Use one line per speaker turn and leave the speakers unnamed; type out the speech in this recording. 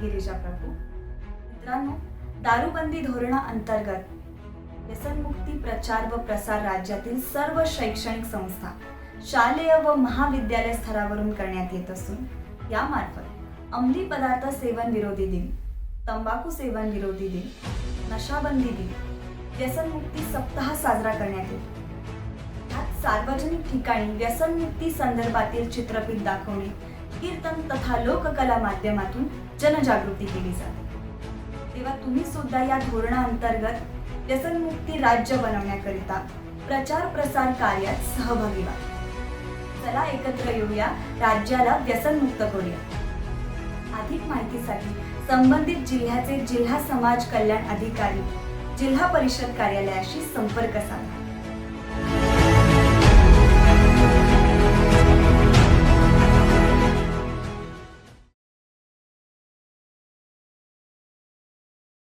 गिरीजा प्रभू. मित्रांनो दारूबंदी धोरणाअंतर्गत व्यसनमुक्ती प्रचार व प्रसार राज्यातील सर्व शैक्षणिक संस्था शालेय व महाविद्यालय स्तरावरून करण्यात येत असून यामार्फत अंमली पदार्थ सेवन विरोधी दिन तंबाखू सेवन विरोधी दिन नशाबंदी दिन व्यसनमुक्ती सप्ताह साजरा करण्यात येतो. सार्वजनिक ठिकाणी व्यसनमुक्ती संदर्भातील चित्रफित दाखवणे कीर्तन तथा लोककला माध्यमातून जनजागृती केली जाते. तेव्हा तुम्ही सुद्धा या धोरणाअंतर्गत व्यसनमुक्ती राज्य बनवण्याकरिता प्रचार प्रसार कार्यात सहभागी व्हा. चला एकत्र येऊया राज्याला व्यसनमुक्त करूया. अधिक माहितीसाठी संबंधित जिल्ह्याचे जिल्हा समाज कल्याण अधिकारी जिल्हा परिषद कार्यालयाशी संपर्क साधा.